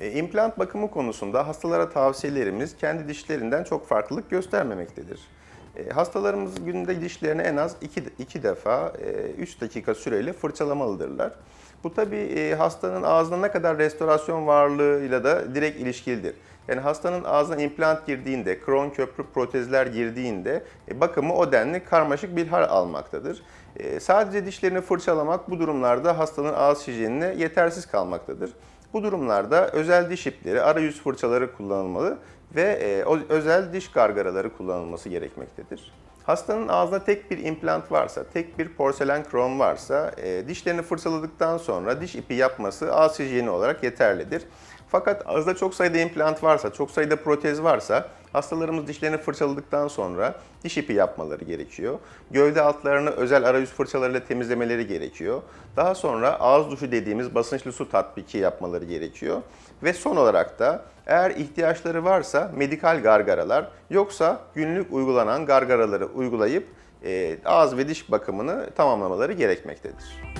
E, İmplant bakımı konusunda hastalara tavsiyelerimiz kendi dişlerinden çok farklılık göstermemektedir. E, Hastalarımız günde dişlerini en az 2 iki defa 3 dakika süreyle fırçalamalıdırlar. Bu tabii hastanın ağzına ne kadar restorasyon varlığıyla da direkt ilişkilidir. Yani hastanın ağzına implant girdiğinde, kron köprü protezler girdiğinde e, bakımı o denli karmaşık bir hal almaktadır. E, Sadece dişlerini fırçalamak bu durumlarda hastanın ağız hijyenine yetersiz kalmaktadır. Bu durumlarda özel diş ipleri, arayüz fırçaları kullanılmalı ve e, özel diş gargaraları kullanılması gerekmektedir. Hastanın ağzında tek bir implant varsa, tek bir porselen kron varsa e, dişlerini fırçaladıktan sonra diş ipi yapması ağız hijyeni olarak yeterlidir. Fakat ağızda çok sayıda implant varsa, çok sayıda protez varsa hastalarımız dişlerini fırçaladıktan sonra diş ipi yapmaları gerekiyor. Gövde altlarını özel arayüz fırçalarıyla temizlemeleri gerekiyor. Daha sonra ağız duşu dediğimiz basınçlı su tatbiki yapmaları gerekiyor. Ve son olarak da eğer ihtiyaçları varsa medikal gargaralar yoksa günlük uygulanan gargaraları uygulayıp e, ağız ve diş bakımını tamamlamaları gerekmektedir.